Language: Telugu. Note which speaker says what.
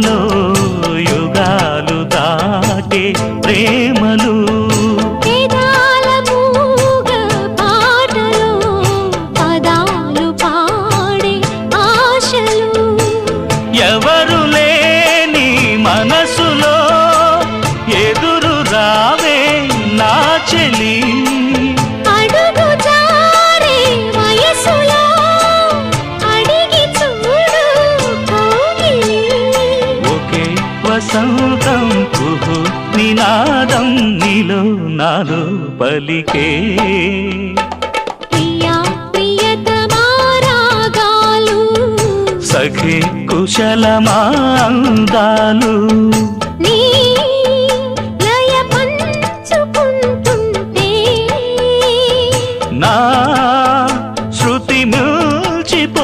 Speaker 1: ప్రేమలో యుగాలు దాటే ప్రేమలు. ఎవరు లేని మన కంపు నినాదం నీలో నాలో పలికే. సఖే కుశలమాందాలు నా శృతి మిల్చిపోతుంటే.